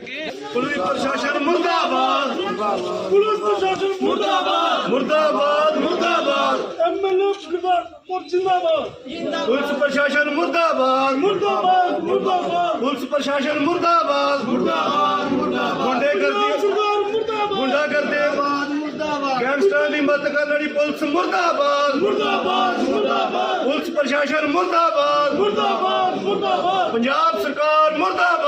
Police ਪ੍ਰਸ਼ਾਸਨ ਮੁਰਦਾਬਾਦ। Police ਪ੍ਰਸ਼ਾਸਨ ਮੁਰਦਾਬਾਦ। ਮੁਰਦਾਬਾਦ ਮੁਰਦਾਬਾਦ। ਐਮਐਲਏ ਗੁਰਦਾਸਪੁਰ ਜਿੰਦਾਬਾਦ। ਪੁਲਿਸ ਪ੍ਰਸ਼ਾਸਨ ਮੁਰਦਾਬਾਦ। ਮੁਰਦਾਬਾਦ ਮੁਰਦਾਬਾਦ। ਪੁਲਿਸ ਪ੍ਰਸ਼ਾਸਨ ਮੁਰਦਾਬਾਦ। ਮੁਰਦਾਬਾਦ ਮੁਰਦਾਬਾਦ। ਗੁੰਡੇ ਕਰਦੀ ਸਰਕਾਰ ਮੁਰਦਾਬਾਦ। ਗੁੰਡਾ ਕਰਦੇ ਮੁਰਦਾਬਾਦ। ਗੈਂਗਸਟਰ ਦੀ ਮਦਦ ਕਰਨ ਵਾਲੀ ਪੁਲਿਸ ਮੁਰਦਾਬਾਦ। ਮੁਰਦਾਬਾਦ ਮੁਰਦਾਬਾਦ। ਪੁਲਿਸ ਪ੍ਰਸ਼ਾਸਨ ਮੁਰਦਾਬਾਦ। ਮੁਰਦਾਬਾਦ ਮੁਰਦਾਬਾਦ। ਪੰਜਾਬ ਸਰਕਾਰ ਮੁਰਦਾਬਾਦ।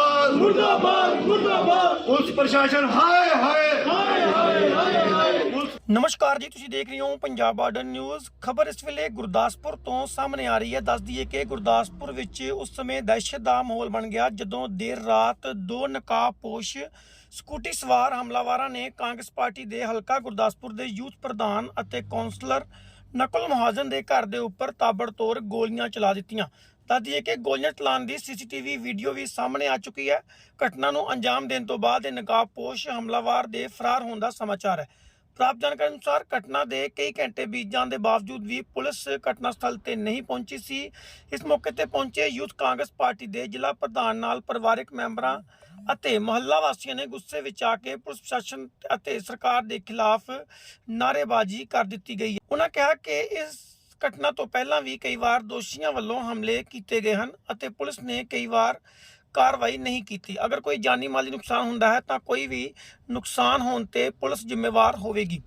ਮੁਰਦਾਬਾਦ ਮੁਰਦਾਬਾਦ ਪੁਲਿਸ ਪ੍ਰਸ਼ਾਸਨ ਹਾਏ ਹਾਏ ਹਾਏ ਹਾਏ ਹਾਏ ਹਾਏ ਪੁਲਿਸ ਨਮਸਕਾਰ ਜੀ ਤੁਸੀਂ ਦੇਖ ਰਹੇ ਹੋ ਪੰਜਾਬ ਬਾਰਡਰ ਨਿਊਜ਼ ਖਬਰ ਇਸ ਵੇਲੇ ਗੁਰਦਾਸਪੁਰ ਤੋਂ ਸਾਹਮਣੇ ਆ ਰਹੀ ਹੈ ਦੱਸ ਦਈਏ ਕਿ ਗੁਰਦਾਸਪੁਰ ਵਿੱਚ ਉਸ ਸਮੇਂ ਦਹਿਸ਼ਤ ਦਾ ਮਾਹੌਲ ਬਣ ਗਿਆ ਜਦੋਂ ਦੇਰ ਰਾਤ ਦੋ ਨਕਾਬਪੋਸ਼ ਸਕੂਟੀ ਸਵਾਰ ਹਮਲਾਵਰਾਂ ਨੇ ਕਾਂਗਰਸ ਪਾਰਟੀ ਦੇ ਹਲਕਾ ਗੁਰਦਾਸਪੁਰ ਦੇ ਯੂਥ ਪ੍ਰਧਾਨ ਅਤੇ ਕੌਂਸਲਰ ਨਕਲ ਮਹਾਜਨ ਦੇ ਘਰ ਦੇ ਉੱਪਰ ਤਾਬੜਤੋੜ ਗੋਲੀਆਂ ਚਲਾ ਦਿੱਤੀਆਂ ਦੱਸ ਦਈਏ ਕਿ ਗੋਲੀਆਂ ਚਲਾਉਣ ਦੀ ਸੀਸੀਟੀਵੀ ਵੀਡੀਓ ਵੀ ਸਾਹਮਣੇ ਆ ਚੁੱਕੀ ਹੈ। ਘਟਨਾ ਨੂੰ ਅੰਜਾਮ ਦੇਣ ਤੋਂ ਬਾਅਦ ਇਹ ਨਕਾਬਪੋਸ਼ ਹਮਲਾਵਰ ਦੇ ਫਰਾਰ ਹੋਣ ਦਾ ਸਮਾਚਾਰ ਹੈ। ਪ੍ਰਾਪਤ ਜਾਣਕਾਰੀ ਅਨੁਸਾਰ ਘਟਨਾ ਦੇ ਕਈ ਘੰਟੇ ਬੀਤ ਜਾਣ ਦੇ ਬਾਵਜੂਦ ਵੀ ਪੁਲਿਸ ਘਟਨਾ ਸਥਲ ਤੇ ਨਹੀਂ ਪਹੁੰਚੀ ਸੀ। ਇਸ ਮੌਕੇ ਤੇ ਪਹੁੰਚੇ ਯੂਥ ਕਾਂਗਰਸ ਪਾਰਟੀ ਦੇ ਜ਼ਿਲ੍ਹਾ ਪ੍ਰਧਾਨ ਨਾਲ ਪਰਿਵਾਰਕ ਮੈਂਬਰਾਂ ਅਤੇ ਮਹੱਲਾ ਵਾਸੀਆਂ ਨੇ ਗੁੱਸੇ ਵਿੱਚ ਆ ਕੇ ਪੁਲਿਸ ਪ੍ਰਸ਼ਾਸਨ ਅਤੇ ਸਰਕਾਰ ਦੇ ਖਿਲਾਫ ਨਾਅਰੇਬਾਜ਼ੀ ਕਰ ਦਿੱਤੀ ਗਈ ਉਹਨਾਂ ਕਿਹਾ ਕਿ ਇਸ ਘਟਨਾ ਤੋਂ ਪਹਿਲਾਂ ਵੀ ਕਈ ਵਾਰ ਦੋਸ਼ੀਆਂ ਵੱਲੋਂ ਹਮਲੇ ਕੀਤੇ ਗਏ ਹਨ ਅਤੇ ਪੁਲਿਸ ਨੇ ਕਈ ਵਾਰ ਕਾਰਵਾਈ ਨਹੀਂ ਕੀਤੀ। ਅਗਰ ਕੋਈ ਜਾਨੀ ਮਾਲੀ ਨੁਕਸਾਨ ਹੁੰਦਾ ਹੈ ਤਾਂ ਕੋਈ ਵੀ ਨੁਕਸਾਨ ਹੋਣ ਤੇ ਪੁਲਿਸ ਜ਼ਿੰਮੇਵਾਰ ਹੋਵੇਗੀ।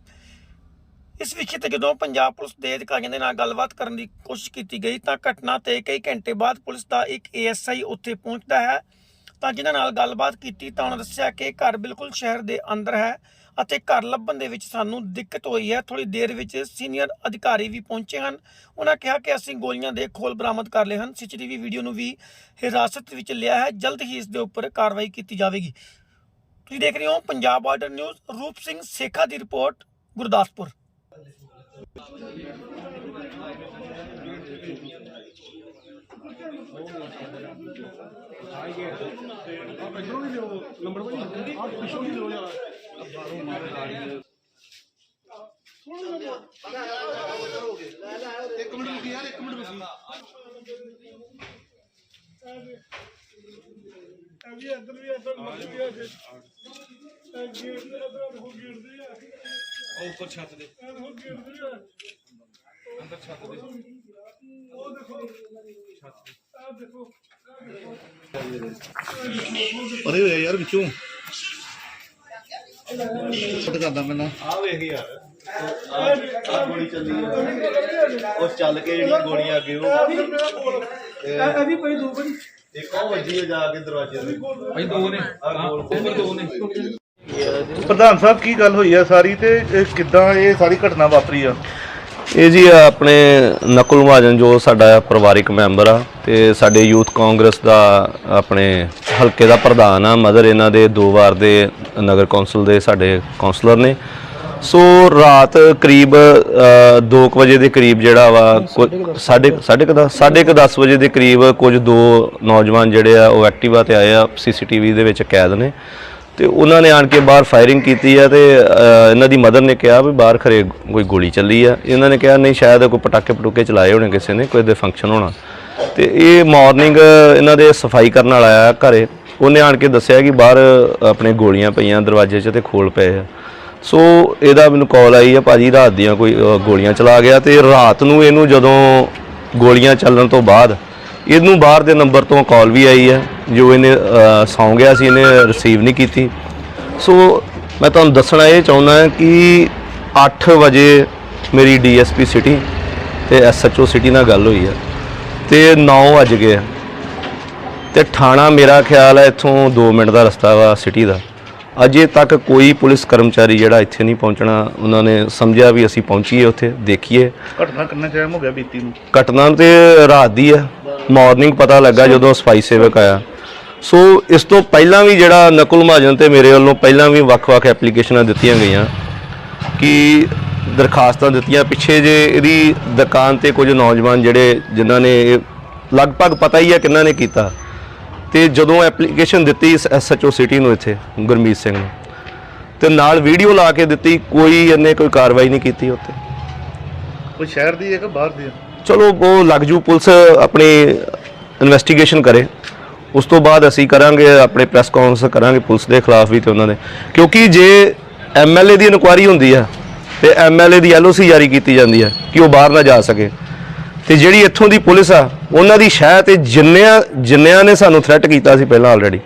ਇਸ ਵਿਸ਼ੇ ਤੇ ਜਦੋਂ ਪੰਜਾਬ ਪੁਲਿਸ ਦੇ ਅਧਿਕਾਰੀਆਂ ਦੇ ਨਾਲ ਗੱਲਬਾਤ ਕਰਨ ਦੀ ਕੋਸ਼ਿਸ਼ ਕੀਤੀ ਗਈ ਤਾਂ ਘਟਨਾ ਤੇ ਕਈ ਘੰਟੇ ਬਾਅਦ ਪੁਲਿਸ ਦਾ ਇੱਕ ਏਐਸਆਈ ਉੱਥੇ ਪਹੁੰਚਦਾ ਹੈ। ਤਾਂ ਜਿਨ੍ਹਾਂ ਨਾਲ ਗੱਲਬਾਤ ਕੀਤੀ ਤਾਂ ਉਹਨਾਂ ਦੱਸਿਆ ਕਿ ਘਰ ਬਿਲਕੁਲ ਸ਼ਹਿਰ ਦੇ ਅੰਦਰ ਹੈ। ਅਤੇ ਘਰ ਲੱਭਣ ਦੇ ਵਿੱਚ ਸਾਨੂੰ ਦਿੱਕਤ ਹੋਈ ਹੈ। ਥੋੜੀ ਦੇਰ ਵਿੱਚ ਸੀਨੀਅਰ ਅਧਿਕਾਰੀ ਵੀ ਪਹੁੰਚੇ ਹਨ। ਉਹਨਾਂ ਕਿਹਾ ਕਿ ਅਸੀਂ ਗੋਲੀਆਂ ਦੇ ਖੋਲ ਬਰਾਮਦ ਕਰ ਲਏ ਹਨ। ਸੀਸੀਟੀਵੀ ਵੀਡੀਓ ਨੂੰ ਵੀ ਹਿਰਾਸਤ ਵਿੱਚ ਲਿਆ ਹੈ। ਜਲਦ ਹੀ ਇਸ ਦੇ ਉੱਪਰ ਕਾਰਵਾਈ ਕੀਤੀ ਜਾਵੇਗੀ। ਤੁਸੀਂ ਦੇਖ ਰਹੇ ਹੋ ਪੰਜਾਬ ਬਾਰਡਰ ਨਿਊਜ਼। ਰੂਪ ਸਿੰਘ ਸੇਖਾ ਦੀ ਰਿਪੋਰਟ, ਗੁਰਦਾਸਪੁਰ। ਇੱਕ ਮਿੰਟ ਰੁਕੀ ਯਾਰ ਇੱਕ ਮਿੰਟ ਰੁਕੀ। ਅਭੀ ਅੰਦਰ ਵੀ ਅੰਦਰ ਮਰ ਗਿਆ ਜੀ। ਇਹ ਗੇਟ ਦੇ ਅੰਦਰ ਹੋ ਗੇਟ ਦੇ ਆ। ਉਹ ਉੱਪਰ ਛੱਤ ਦੇ। ਇਹ ਹੋ ਗੇਟ ਦੇ ਆ। ਅੰਦਰ ਛੱਤ ਦੇ। ਉਹ ਦੇਖੋ। ਛੱਤ ਦੇ ਆ ਦੇਖੋ। ਪਰੇ ਹੋਇਆ ਯਾਰ ਵਿੱਚੋਂ। ਕੱਟ ਕਰਦਾ ਮੈਨਾਂ ਆ ਵੇਖ ਯਾਰ। ਆ ਗੋਲੀ ਚੱਲੀ ਆ। ਉਹ ਚੱਲ ਕੇ ਜਿਹੜੀ ਗੋਲੀਆਂ ਅੱਗੇ ਉਹ ਇਹ ਵੀ ਪਈ ਦੋ ਬਈ ਇੱਕ ਉਹ ਵੱਜੀ ਆ ਜਾ ਕੇ ਦਰਵਾਜ਼ੇ ਦੇ ਭਾਈ ਦੋ ਨੇ। ਹਾਂ, ਉੱਪਰ ਦੋ ਨੇ। ਪ੍ਰਧਾਨ ਸਾਹਿਬ ਕੀ ਗੱਲ ਹੋਈ ਆ ਸਾਰੀ ਤੇ ਇਹ ਕਿੱਦਾਂ ਇਹ ਸਾਰੀ ਘਟਨਾ ਵਾਪਰੀ ਆ? ਇਹ ਜੀ ਆਪਣੇ ਨਕੁਲ ਮਹਾਜਨ ਜੋ ਸਾਡਾ ਪਰਿਵਾਰਿਕ ਮੈਂਬਰ ਆ ਤੇ ਸਾਡੇ ਯੂਥ ਕਾਂਗਰਸ ਦਾ ਆਪਣੇ ਹਲਕੇ ਦਾ ਪ੍ਰਧਾਨ ਆ। ਮਦਰ ਇਹਨਾਂ ਦੇ ਦੋ ਵਾਰ ਦੇ ਨਗਰ ਕੌਂਸਲ ਦੇ ਸਾਡੇ ਕੌਂਸਲਰ ਨੇ। ਸੋ ਰਾਤ ਕਰੀਬ 2 ਵਜੇ ਦੇ ਕਰੀਬ ਜਿਹੜਾ ਵਾ ਸਾਢੇ ਸਾਢੇ ਕੁ ਦਸ- ਸਾਢੇ ਕੁ 10 ਵਜੇ ਦੇ ਕਰੀਬ ਕੁਝ ਦੋ ਨੌਜਵਾਨ ਜਿਹੜੇ ਆ, ਉਹ ਐਕਟਿਵਾ ਤੇ ਆਏ ਆ, ਸੀਸੀਟੀਵੀ ਦੇ ਵਿੱਚ ਕੈਦ ਨੇ। ਤੇ ਉਹਨਾਂ ਨੇ ਆਣ ਕੇ ਬਾਹਰ ਫਾਇਰਿੰਗ ਕੀਤੀ ਆ ਤੇ ਇਹਨਾਂ ਦੀ ਮਦਰ ਨੇ ਕਿਹਾ ਵੀ ਬਾਹਰ ਖਰੇ ਕੋਈ ਗੋਲੀ ਚੱਲੀ ਆ। ਇਹਨਾਂ ਨੇ ਕਿਹਾ, ਨਹੀਂ, ਸ਼ਾਇਦ ਕੋਈ ਪਟਾਕੇ ਪਟੂਕੇ ਚਲਾਏ ਹੋਣੇ ਕਿਸੇ ਨੇ, ਕੋਈ ਦੇ ਫੰਕਸ਼ਨ ਹੋਣਾ। ਤੇ ਇਹ ਮਾਰਨਿੰਗ ਇਹਨਾਂ ਦੇ ਸਫ਼ਾਈ ਕਰਨ ਵਾਲਾ ਆਇਆ ਘਰੇ। ਉਹਨੇ ਆਣ ਕੇ ਦੱਸਿਆ ਕਿ ਬਾਹਰ ਆਪਣੇ ਗੋਲੀਆਂ ਪਈਆਂ ਦਰਵਾਜ਼ੇ 'ਚ ਤੇ ਖੋਲ ਪਏ ਆ। ਸੋ ਇਹਦਾ ਮੈਨੂੰ ਕਾਲ ਆਈ ਆ, ਭਾਜੀ ਰਾਤ ਦੀਆਂ ਕੋਈ ਗੋਲੀਆਂ ਚਲਾ ਗਿਆ ਤੇ ਰਾਤ ਨੂੰ ਇਹਨੂੰ ਜਦੋਂ ਗੋਲੀਆਂ ਚੱਲਣ ਤੋਂ ਬਾਅਦ ਇਹਨੂੰ ਬਾਹਰ ਦੇ ਨੰਬਰ ਤੋਂ ਕਾਲ ਵੀ ਆਈ ਹੈ ਜੋ ਇਹਨੇ ਸੌਂ ਗਿਆ ਸੀ, ਇਹਨੇ ਰਿਸੀਵ ਨਹੀਂ ਕੀਤੀ। ਸੋ ਮੈਂ ਤੁਹਾਨੂੰ ਦੱਸਣਾ ਇਹ ਚਾਹੁੰਦਾ ਕਿ 8 ਵਜੇ ਮੇਰੀ ਡੀਐਸਪੀ ਸਿਟੀ ਤੇ ਐਸਐਚਓ ਸਿਟੀ ਨਾਲ ਗੱਲ ਹੋਈ ਹੈ ਤੇ 9 ਵਜ ਗਏ ਆ। ਤੇ ਥਾਣਾ ਮੇਰਾ ਖਿਆਲ ਹੈ ਇੱਥੋਂ 2 ਮਿੰਟ ਦਾ ਰਸਤਾ ਵਾ ਸਿਟੀ ਦਾ। ਅਜੇ ਤੱਕ ਕੋਈ ਪੁਲਿਸ ਕਰਮਚਾਰੀ ਜਿਹੜਾ ਇੱਥੇ ਨਹੀਂ ਪਹੁੰਚਣਾ ਉਹਨਾਂ ਨੇ ਸਮਝਿਆ ਵੀ ਅਸੀਂ ਪਹੁੰਚੀਏ ਉੱਥੇ ਦੇਖੀਏ। ਘਟਨਾ ਕਿੰਨਾ ਟਾਈਮ ਹੋ ਗਿਆ ਬੀਤੀ ਨੂੰ? ਘਟਨਾ ਤੇ ਰਾਤ ਦੀ ਹੈ ਮਾਰਨਿੰਗ ਪਤਾ ਲੱਗਾ ਜਦੋਂ ਸਫ਼ਾਈ ਸੇਵਕ ਆਇਆ। ਸੋ ਇਸ ਤੋਂ ਪਹਿਲਾਂ ਵੀ ਜਿਹੜਾ ਨਕੁਲ ਮਹਾਜਨ ਤੇ ਮੇਰੇ ਵੱਲੋਂ ਪਹਿਲਾਂ ਵੀ ਵੱਖ-ਵੱਖ ਐਪਲੀਕੇਸ਼ਨਾਂ ਦਿੱਤੀਆਂ ਗਈਆਂ ਕਿ ਦਰਖਾਸਤਾਂ ਦਿੱਤੀਆਂ। ਪਿੱਛੇ ਜੇ ਇਹਦੀ ਦੁਕਾਨ ਤੇ ਕੁਝ ਨੌਜਵਾਨ ਜਿਹੜੇ ਜਿਨ੍ਹਾਂ ਨੇ ਲਗਭਗ ਪਤਾ ਹੀ ਹੈ ਕਿੰਨਾਂ ਨੇ ਕੀਤਾ। ਤੇ ਜਦੋਂ ਐਪਲੀਕੇਸ਼ਨ ਦਿੱਤੀ ਐਸਐਚਓ ਸਿਟੀ ਨੂੰ ਇੱਥੇ ਗੁਰਮੀਤ ਸਿੰਘ ਨੂੰ ਤੇ ਨਾਲ ਵੀਡੀਓ ਲਾ ਕੇ ਦਿੱਤੀ ਕੋਈ ਇਹਨੇ ਕੋਈ ਕਾਰਵਾਈ ਨਹੀਂ ਕੀਤੀ ਉੱਥੇ। ਕੋਈ ਸ਼ਹਿਰ ਦੀ ਹੈ ਕਿ ਬਾਹਰ ਦੀ ਹੈ? ਚਲੋ ਉਹ ਲੱਗ ਜੂ ਪੁਲਿਸ ਆਪਣੀ ਇਨਵੈਸਟੀਗੇਸ਼ਨ ਕਰੇ। ਉਸ ਤੋਂ ਬਾਅਦ ਅਸੀਂ ਕਰਾਂਗੇ ਆਪਣੇ ਪ੍ਰੈਸ ਕਾਨਫਰੰਸ ਕਰਾਂਗੇ ਪੁਲਿਸ ਦੇ ਖਿਲਾਫ ਵੀ ਤੇ ਉਹਨਾਂ ਦੇ। ਕਿਉਂਕਿ ਜੇ ਐਮਐਲਏ ਦੀ ਇਨਕੁਆਇਰੀ ਹੁੰਦੀ ਆ ਤੇ ਐਮਐਲਏ ਦੀ ਐਲਓਸੀ ਜਾਰੀ ਕੀਤੀ ਜਾਂਦੀ ਹੈ ਕਿ ਉਹ ਬਾਹਰ ਨਾ ਜਾ ਸਕੇ। ਤੇ ਜਿਹੜੀ ਇੱਥੋਂ ਦੀ ਪੁਲਿਸ ਆ, ਉਹਨਾਂ ਦੀ ਸ਼ਹਿ ਤੇ ਜਿੰਨਿਆਂ ਜਿੰਨਿਆਂ ਨੇ ਸਾਨੂੰ ਥ੍ਰੈਟ ਕੀਤਾ ਸੀ ਪਹਿਲਾਂ ਆਲਰੇਡੀ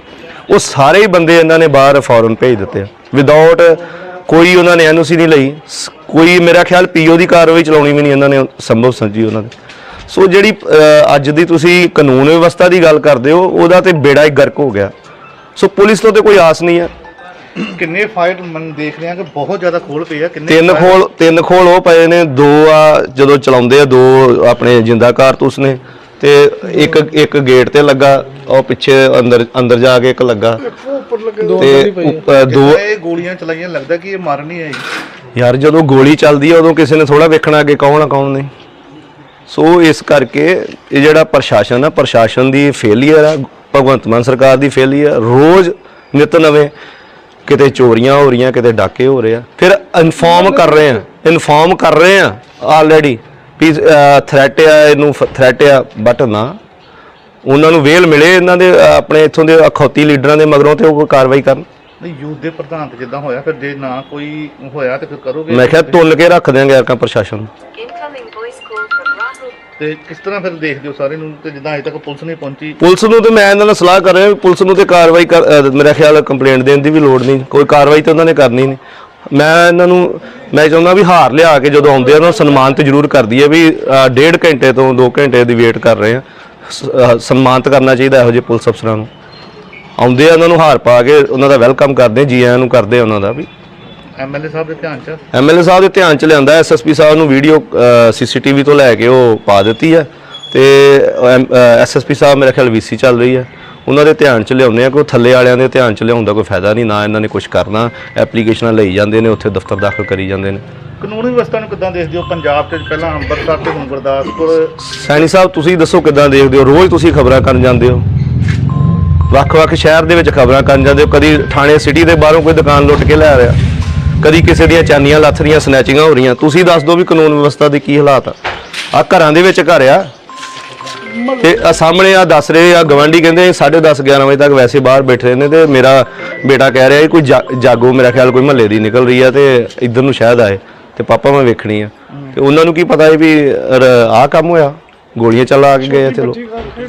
ਉਹ ਸਾਰੇ ਹੀ ਬੰਦੇ ਇਹਨਾਂ ਨੇ ਬਾਹਰ ਫੌਰਨ ਭੇਜ ਦਿੱਤੇ ਆ। ਵਿਦਆਊਟ ਕੋਈ ਉਹਨਾਂ ਨੇ ਐਨਓਸੀ ਨਹੀਂ ਲਈ, ਸ- ਕੋਈ ਮੇਰਾ ਖਿਆਲ ਪੀਓ ਦੀ ਕਾਰਵਾਈ ਚਲਾਉਣੀ ਵੀ ਨਹੀਂ ਇਹਨਾਂ ਨੇ, ਸੰਭਵ ਸਮਝੀ ਉਹਨਾਂ ਨੇ। ਸੋ ਜਿਹੜੀ ਅੱਜ ਦੀ ਤੁਸੀਂ ਕਾਨੂੰਨ ਵਿਵਸਥਾ ਦੀ ਗੱਲ ਕਰਦੇ ਹੋ, ਉਹਦਾ ਤੇ ਬੇੜਾ ਹੀ ਗਰਕ ਹੋ ਗਿਆ। ਸੋ ਪੁਲਿਸ ਤੋਂ ਤੇ ਕੋਈ ਆਸ ਨਹੀਂ ਹੈ। ਕਿੰਨੇ ਫਾਈਟ ਮਨ ਦੇਖ ਰਹੇ ਆ ਕਿ ਬਹੁਤ ਜ਼ਿਆਦਾ ਖੋਲ ਪਏ ਆ ਕਿੰਨੇ ਤਿੰਨ fire- ਖੋਲ ਤਿੰਨ ਖੋਲ ਉਹ ਪਏ ਨੇ ਦੋ ਆ ਜਦੋਂ ਚਲਾਉਂਦੇ ਆ ਦੋ ਆਪਣੇ ਜਿੰਦਾ ਕਾਰਤੂਸ ਨੇ ਤੇ ਇੱਕ ਇੱਕ ਗੇਟ ਤੇ ਲੱਗਾ ਉਹ ਪਿੱਛੇ ਅੰਦਰ ਅੰਦਰ ਜਾ ਕੇ ਇੱਕ ਲੱਗਾ। ਉੱਪਰ ਲੱਗੇ ਤੇ ਉੱਪ- ਦੋ ਇਹ ਗੋਲੀਆਂ ਚਲਾਈਆਂ ਲੱਗਦਾ ਕਿ ਇਹ ਮਰ ਨਹੀਂ ਆਈ ਯਾਰ ਜਦੋਂ ਗੋਲੀ ਚੱਲਦੀ ਆ ਉਦੋਂ ਕਿਸੇ ਨੇ ਥੋੜਾ ਵੇਖਣਾ ਅੱਗੇ ਕੌਣ ਆ ਕੌਣ ਨਹੀਂ। ਸੋ ਇਸ ਕਰਕੇ ਇਹ ਜਿਹੜਾ ਪ੍ਰਸ਼ਾਸਨ ਆ ਪ੍ਰਸ਼ਾਸਨ ਦੀ ਫੇਲੀਅਰ ਆ ਭਗਵੰਤ ਮਾਨ ਸਰਕਾਰ ਦੀ ਫੇਲੀਅਰ ਰੋਜ਼ ਨਿਤ ਨਵੇਂ ਕਿਤੇ ਚੋਰੀਆਂ ਹੋ ਰਹੀਆਂ ਕਿਤੇ ਡਾਕੇ ਹੋ ਰਹੇ ਆ। ਫਿਰ ਇਨਫੋਰਮ ਕਰ ਰਹੇ ਆ ਇਨਫੋਰਮ ਕਰ ਰਹੇ ਆ ਆਲਰੇਡੀ ਵੀ ਥ੍ਰੈਟ ਆ ਇਹਨੂੰ ਥ੍ਰੈਟ ਆ ਬਟ ਨਾ। ਉਹਨਾਂ ਨੂੰ ਵੇਲ ਮਿਲੇ ਇਹਨਾਂ ਦੇ ਆਪਣੇ ਇੱਥੋਂ ਦੇ ਅਖੌਤੀ ਲੀਡਰਾਂ ਦੇ ਮਗਰੋਂ ਤੇ ਉਹ ਕੋਈ ਕਾਰਵਾਈ ਕਰਨ। ਨਹੀਂ ਯੂਥ ਦੇ ਪ੍ਰਧਾਨ ਤੇ ਜਿੱਦਾਂ ਹੋਇਆ ਫਿਰ ਜੇ ਨਾ ਕੋਈ ਹੋਇਆ ਤੇ ਫਿਰ ਕਰੋਗੇ? ਮੈਂ ਕਿਹਾ ਤੁੰਨ ਕੇ ਰੱਖ ਦਿਆਂਗੇ ਅਰਕਾ ਪ੍ਰਸ਼ਾਸਨ ਨੂੰ। ਤੇ ਕਿਸ ਤਰ੍ਹਾਂ ਫਿਰ ਦੇਖਦੇ ਹੋ ਸਾਰੇ ਨੂੰ ਤੇ ਜਿੱਦਾਂ ਅਜੇ ਤੱਕ ਪੁਲਿਸ ਨਹੀਂ ਪਹੁੰਚੀ? ਪੁਲਿਸ ਨੂੰ ਤੇ ਮੈਂ ਇਹਨਾਂ ਨਾਲ ਸਲਾਹ ਕਰ ਰਿਹਾ ਵੀ ਪੁਲਿਸ ਨੂੰ ਤੇ ਕਾਰਵਾਈ ਕਰ ਅਹ ਮੇਰਾ ਖਿਆਲ ਕੰਪਲੇਂਟ ਦੇਣ ਦੀ ਵੀ ਲੋੜ ਨਹੀਂ। ਕੋਈ ਕਾਰਵਾਈ ਤੇ ਉਹਨਾਂ ਨੇ ਕਰਨੀ ਨਹੀਂ। ਮੈਂ ਇਹਨਾਂ ਨੂੰ ਮੈਂ ਚਾਹੁੰਦਾ ਵੀ ਹਾਰ ਲਿਆ ਕੇ ਜਦੋਂ ਆਉਂਦੇ ਆ ਉਹਨਾਂ ਨੂੰ ਸਨਮਾਨ ਤੇ ਜ਼ਰੂਰ ਕਰਦੀ ਹੈ ਵੀ ਅਹ, ਡੇਢ ਘੰਟੇ ਤੋਂ 2 ਘੰਟੇ ਦੀ ਵੇਟ ਕਰ ਰਹੇ ਆ। ਸ- ਅਹ, ਸਨਮਾਨਿਤ ਕਰਨਾ ਚਾਹੀਦਾ ਇਹੋ ਜਿਹੇ ਪੁਲਿਸ ਅਫਸਰਾਂ ਨੂੰ। ਆਉਂਦੇ ਆ ਉਹਨਾਂ ਨੂੰ ਹਾਰ ਪਾ ਕੇ ਉਹਨਾਂ ਦਾ ਵੈਲਕਮ ਕਰਦੇ ਜੀ ਆਇਆਂ ਨੂੰ ਕਰਦੇ ਆ ਉਹਨਾਂ ਦਾ ਵੀ। ਐਮਐਲਏ ਸਾਹਿਬ ਦੇ ਧਿਆਨ ਚ? ਐਮਐਲਏ ਸਾਹਿਬ ਦੇ ਧਿਆਨ ਚ ਲਿਆਂਦਾ ਐਸਐਸਪੀ ਸਾਹਿਬ ਨੂੰ ਵੀਡੀਓ ਸੀਸੀਟੀਵੀ ਤੋਂ ਲੈ ਕੇ ਉਹ ਪਾ ਦਿੱਤੀ ਹੈ ਤੇ ਐਸਐਸਪੀ ਸਾਹਿਬ ਮੇਰੇ ਖਿਆਲ ਵੀਸੀ ਚੱਲ ਰਹੀ ਹੈ ਉਹਨਾਂ ਦੇ ਧਿਆਨ ਚ ਲਿਆਉਂਦੇ ਆ ਕੋਈ ਥੱਲੇ ਵਾਲਿਆਂ ਦੇ ਧਿਆਨ ਚ ਲਿਆਉਣ ਦਾ ਕੋਈ ਫਾਇਦਾ ਨਹੀਂ ਨਾ ਇਹਨਾਂ ਨੇ ਕੁਝ ਕਰਨਾ। ਐਪਲੀਕੇਸ਼ਨਾਂ ਲਈ ਜਾਂਦੇ ਨੇ ਉੱਥੇ ਦਫ਼ਤਰ ਦਾਖਲ ਕਰੀ ਜਾਂਦੇ ਨੇ। ਕਾਨੂੰਨੀ ਵਿਵਸਥਾ ਨੂੰ ਕਿੱਦਾਂ ਦੇਖਦੇ ਹੋ? ਪੰਜਾਬ 'ਚ ਪਹਿਲਾਂ ਅੰਮ੍ਰਿਤਸਰ ਤੇ ਹੁਣ ਗੁਰਦਾਸਪੁਰ। ਸੈਣੀ ਸਾਹਿਬ ਤੁਸੀਂ ਦੱਸੋ ਕਿੱਦਾਂ ਦੇਖਦੇ ਹੋ? ਰੋਜ਼ ਤੁਸੀਂ ਖਬਰਾਂ ਕਰਨ ਜਾਂਦੇ ਹੋ? ਵੱਖ-ਵੱਖ ਸ਼ਹਿਰ ਦੇ ਵਿੱਚ ਖਬਰਾਂ ਕਰਨ ਜਾਂਦੇ ਹੋ? ਕਦੀ ਥਾਣੇ ਸਿਟੀ ਦੇ ਬਾਹਰੋਂ ਕੋਈ ਦੁਕਾਨ ਲੁੱਟ ਕੇ ਲੈ ਰਿਹਾ ਕਦੀ ਕਿਸੇ ਦੀਆਂ ਚਾਨੀਆਂ ਲੱਥ ਰਹੀਆਂ ਸਨੈਚਿੰਗਾਂ ਹੋ ਰਹੀਆਂ। ਤੁਸੀਂ ਦੱਸ ਦਿਓ ਵੀ ਕਾਨੂੰਨ ਵਿਵਸਥਾ ਦੇ ਕੀ ਹਾਲਾਤ ਆ। ਆ ਘਰਾਂ ਦੇ ਵਿੱਚ ਘਰ ਆ। ਤੇ ਆ ਸਾਹਮਣੇ ਆ ਦੱਸ ਰਹੇ ਆ ਗਵਾਂਢੀ ਕਹਿੰਦੇ 10:30 11 ਵਜੇ ਤੱਕ ਵੈਸੇ ਬਾਹਰ ਬੈਠੇ ਰਹਿੰਦੇ ਤੇ ਮੇਰਾ ਬੇਟਾ ਕਹਿ ਰਿਹਾ ਕੋਈ ਜਾਗੋ ਮੇਰਾ ਖਿਆਲ ਕੋਈ ਮਹੱਲੇ ਦੀ ਨਿਕਲ ਰਹੀ ਆ ਤੇ ਇੱਧਰ ਨੂੰ ਸ਼ਾਇਦ ਆਏ। ਤੇ ਪਾਪਾ ਮੈਂ ਵੇਖਣੀ ਆ। ਤੇ ਉਹਨਾਂ ਨੂੰ ਕੀ ਪਤਾ ਹੈ ਵੀ ਆਹ ਕੰਮ ਹੋਇਆ ਗੋਲੀਆਂ ਚੱਲਾ ਕੇ ਗਏ ਇੱਥੇ ਲੋਕ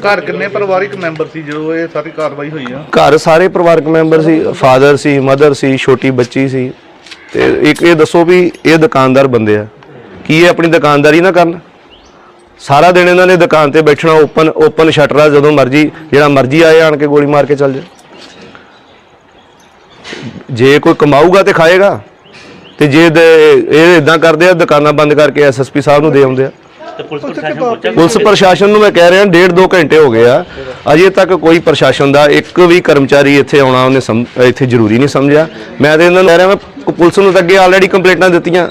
ਘਰ ਕਿੰਨੇ ਪਰਿਵਾਰਿਕ ਮੈਂਬਰ ਸੀ ਜਦੋਂ ਇਹ ਸਾਰੀ ਕਾਰਵਾਈ ਹੋਈ ਆ? ਘਰ ਸਾਰੇ ਪਰਿਵਾਰਕ ਮੈਂਬਰ ਸੀ ਫਾਦਰ ਸੀ ਮਦਰ ਸੀ ਛੋਟੀ ਬੱਚੀ ਸੀ। ਤੇ ਇੱਕ ਇਹ ਦੱਸੋ ਵੀ ਇਹ ਦੁਕਾਨਦਾਰ ਬੰਦੇ ਆ। ਕੀ ਇਹ ਆਪਣੀ ਦੁਕਾਨਦਾਰੀ ਨਾ ਕਰਨ? ਸਾਰਾ ਦਿਨ ਇਹਨਾਂ ਨੇ ਦੁਕਾਨ ਤੇ ਬੈਠਣਾ ਓਪਨ ਓਪਨ ਸ਼ਟਰ ਆ, ਜਦੋਂ ਮਰਜ਼ੀ, ਜਿਹੜਾ ਮਰਜ਼ੀ ਆਏ ਆਣ ਕੇ ਗੋਲੀ ਮਾਰ ਕੇ ਚੱਲ ਜਾ ਜੇ ਕੋਈ ਕਮਾਊਗਾ ਤੇ ਖਾਏਗਾ, ਤੇ ਜੇ ਇਹ ਇਦਾਂ ਕਰਦੇ ਆ, ਦੁਕਾਨਾਂ ਬੰਦ ਕਰਕੇ ਐਸਐਸਪੀ ਸਾਹਿਬ ਨੂੰ ਦੇ ਆਉਂਦੇ ਆ। ਪੁਲਿਸ ਪ੍ਰਸ਼ਾਸਨ ਨੂੰ ਮੈਂ ਕਹਿ ਰਿਹਾ ਡੇਢ ਦੋ ਘੰਟੇ ਹੋ ਗਏ ਆ। ਅਜੇ ਤੱਕ ਕੋਈ ਪ੍ਰਸ਼ਾਸਨ ਦਾ ਇੱਕ ਵੀ ਕਰਮਚਾਰੀ ਇੱਥੇ ਆਉਣਾ ਉਹਨੇ ਸਮ- ਇੱਥੇ ਜ਼ਰੂਰੀ ਨਹੀਂ ਸਮਝਿਆ। ਮੈਂ ਤੇ ਇਹਨਾਂ ਨੂੰ ਕਹਿ ਰਿਹਾ ਮੈਂ ਪੁਲਿਸ ਨੂੰ ਤਾਂ ਅੱਗੇ ਆਲਰੇਡੀ ਕੰਪਲੇਂਟਾਂ ਦਿੱਤੀਆਂ।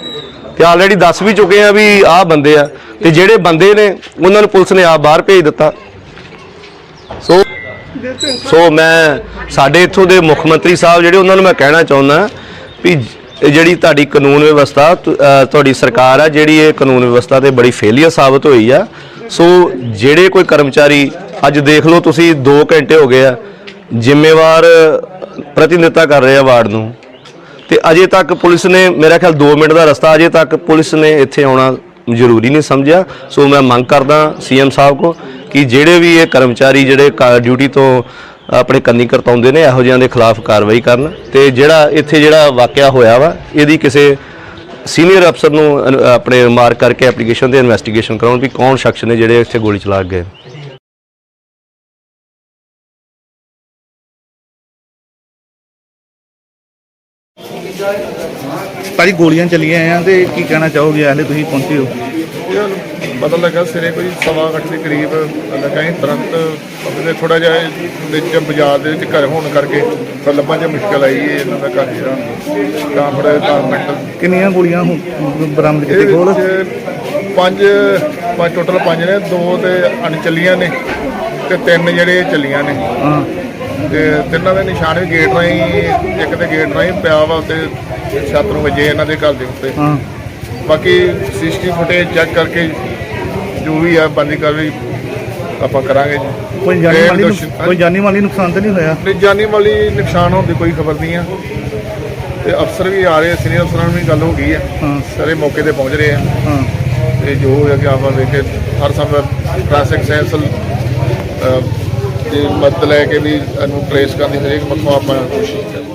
ਤੇ ਆਲਰੇਡੀ ਦੱਸ ਵੀ ਚੁੱਕੇ ਆ ਵੀ ਆਹ ਬੰਦੇ ਆ। ਤੇ ਜਿਹੜੇ ਬੰਦੇ ਨੇ ਉਹਨਾਂ ਨੂੰ ਪੁਲਿਸ ਨੇ ਆਪ ਬਾਹਰ ਭੇਜ ਦਿੱਤਾ। ਸੋ ਸੋ ਮੈਂ ਸਾਡੇ ਇੱਥੋਂ ਦੇ ਮੁੱਖ ਮੰਤਰੀ ਸਾਹਿਬ ਜਿਹੜੇ ਉਹਨਾਂ ਨੂੰ ਮੈਂ ਕਹਿਣਾ ਚਾਹੁੰਦਾ ਵੀ ਇਹ ਜਿਹੜੀ ਤੁਹਾਡੀ ਕਾਨੂੰਨ ਵਿਵਸਥਾ, ਤੁ- ਅਹ, ਤੁਹਾਡੀ ਸਰਕਾਰ ਆ ਜਿਹੜੀ ਇਹ ਕਾਨੂੰਨ ਵਿਵਸਥਾ ਤੇ ਬੜੀ ਫੇਲੀਅਰ ਸਾਬਤ ਹੋਈ ਆ। ਸੋ ਜਿਹੜੇ ਕੋਈ ਕਰਮਚਾਰੀ, ਅੱਜ ਦੇਖ ਲਓ ਤੁਸੀਂ 2 ਘੰਟੇ ਹੋ ਗਏ ਆ, ਜ਼ਿੰਮੇਵਾਰ ਪ੍ਰਤੀਨਿਧਤਾ ਕਰ ਰਹੇ ਆ ਵਾਰਡ ਨੂੰ। ਤੇ ਅਜੇ ਤੱਕ ਪੁਲਿਸ ਨੇ, ਮੇਰਾ ਖਿਆਲ 2 ਮਿੰਟ ਦਾ ਰਸਤਾ, ਅਜੇ ਤੱਕ ਪੁਲਿਸ ਨੇ ਇੱਥੇ ਆਉਣਾ ਜ਼ਰੂਰੀ ਨਹੀਂ ਸਮਝਿਆ। ਸੋ ਮੈਂ ਮੰਗ ਕਰਦਾ ਸੀਐਮ ਸਾਹਿਬ ਕੋ ਕਿ ਜਿਹੜੇ ਵੀ ਇਹ ਕਰਮਚਾਰੀ, ਜਿਹੜੇ ਡਿਊਟੀ ਤੋਂ ਆਪਣੇ ਕੰਨੀ ਕਰਤਾਉਂਦੇ ਨੇ, ਇਹੋ ਜਿਹਿਆਂ ਦੇ ਖਿਲਾਫ ਕਾਰਵਾਈ ਕਰਨ। ਤੇ ਜਿਹੜਾ ਇੱਥੇ ਜਿਹੜਾ ਵਾਕਿਆ ਹੋਇਆ ਵਾ, ਇਹਦੀ ਕਿਸੇ ਸੀਨੀਅਰ ਅਫਸਰ ਨੂੰ ਆਪਣੇ ਮਾਰ ਕਰਕੇ ਐਪਲੀਕੇਸ਼ਨ ਤੇ ਇਨਵੈਸਟੀਗੇਸ਼ਨ ਕਰਾਉਣ ਵੀ ਕੌਣ ਸ਼ਖਸ ਨੇ ਜਿਹੜੇ ਇੱਥੇ ਗੋਲੀ ਚਲਾ ਕੇ ਗਏ ਭਾਜੀ ਗੋਲੀਆਂ ਚੱਲੀਆਂ ਆ ਤੇ ਕੀ ਕਹਿਣਾ ਚਾਹੋਗੇ? ਹਲੇ ਤੁਸੀਂ ਪਹੁੰਚੇ ਹੋ। ਇਹ ਪਤਾ ਲੱਗਾ ਸਿਰੇ ਕੋਈ ਸਵਾ ਅੱਠ ਦੇ ਕਰੀਬ ਲੱਗਾ ਹੀ ਤੁਰੰਤ ਆਪਣੇ ਥੋੜਾ ਜਿਹਾ ਵਿੱਚ ਬਾਜ਼ਾਰ ਦੇ ਵਿੱਚ ਘਰ ਹੋਣ ਕਰਕੇ ਤਾਂ ਲੱਭਾਂ 'ਚ ਮੁਸ਼ਕਲ ਆਈ ਇਹ ਇਹਨਾਂ ਦਾ ਘਰ ਜਿਹੜਾ ਤਾਂ ਥੋੜਾ ਜਿਹਾ ਮਿੰਟ ਕਿੰਨੀਆਂ ਗੋਲੀਆਂ ਹੁਣ ਬਰਾਮਦ ਕੀਤੇ ਕੋਲ ਪੰਜ ਪੰਜ ਟੋਟਲ ਪੰਜ ਨੇ ਦੋ ਤੇ ਅਣਚੱਲੀਆਂ ਨੇ ਤੇ ਤਿੰਨ ਜਿਹੜੇ ਚੱਲੀਆਂ ਨੇ। ਹਾਂ। ਤੇ ਤਿੰਨਾਂ ਦੇ ਨਿਸ਼ਾਨ ਵੀ ਗੇਟ ਰਾਹੀਂ ਇੱਕ ਤੇ ਗੇਟ ਰਾਹੀਂ ਪਿਆ ਵਾ ਉੱਤੇ ਛੱਤ ਨੂੰ ਵੱਜੇ ਇਹਨਾਂ ਦੇ ਘਰ ਦੇ ਉੱਤੇ। ਹਾਂ। ਬਾਕੀ ਸੀਸੀਟੀਵੀ ਫੁਟੇਜ ਚੈੱਕ ਕਰਕੇ ਜੋ ਵੀ ਆ ਬੰਦੀ ਕਾਰਵਾਈ ਆਪਾਂ ਕਰਾਂਗੇ ਜੀ। ਕੋਈ ਜਾਨੀ ਤੇ ਮਾਲੀ ਕੋਈ ਜਾਨੀ ਮਾਲੀ ਨੁਕਸਾਨ ਤਾਂ ਨਹੀਂ ਹੋਇਆ? ਨਹੀਂ ਜਾਨੀ ਮਾਲੀ ਨੁਕਸਾਨ ਹੋਣ ਦੀ ਕੋਈ ਖਬਰ ਨਹੀਂ ਆ। ਤੇ ਅਫਸਰ ਵੀ ਆ ਰਹੇ ਸੀਨੀਅਰ ਅਫਸਰਾਂ ਨਾਲ ਵੀ ਗੱਲ ਹੋ ਗਈ ਹੈ ਹਾਂ। ਸਾਰੇ ਮੌਕੇ ਤੇ ਪਹੁੰਚ ਰਹੇ ਆ। ਹਾਂ। ਤੇ ਜੋ ਹੋਇਆ ਕਿ ਆਪਾਂ ਵੇਖ ਹਰ ਸਮੇਂ ਟ੍ਰੈਫਿਕ ਸੈਂਸਲ ਦੀ ਮਦਦ ਲੈ ਕੇ ਵੀ ਇਹਨੂੰ ਟ੍ਰੇਸ ਕਰਨ ਦੀ ਹਰੇਕ ਪੱਖੋਂ ਆਪਾਂ ਕੋਸ਼ਿਸ਼ ਕਰਾਂਗੇ।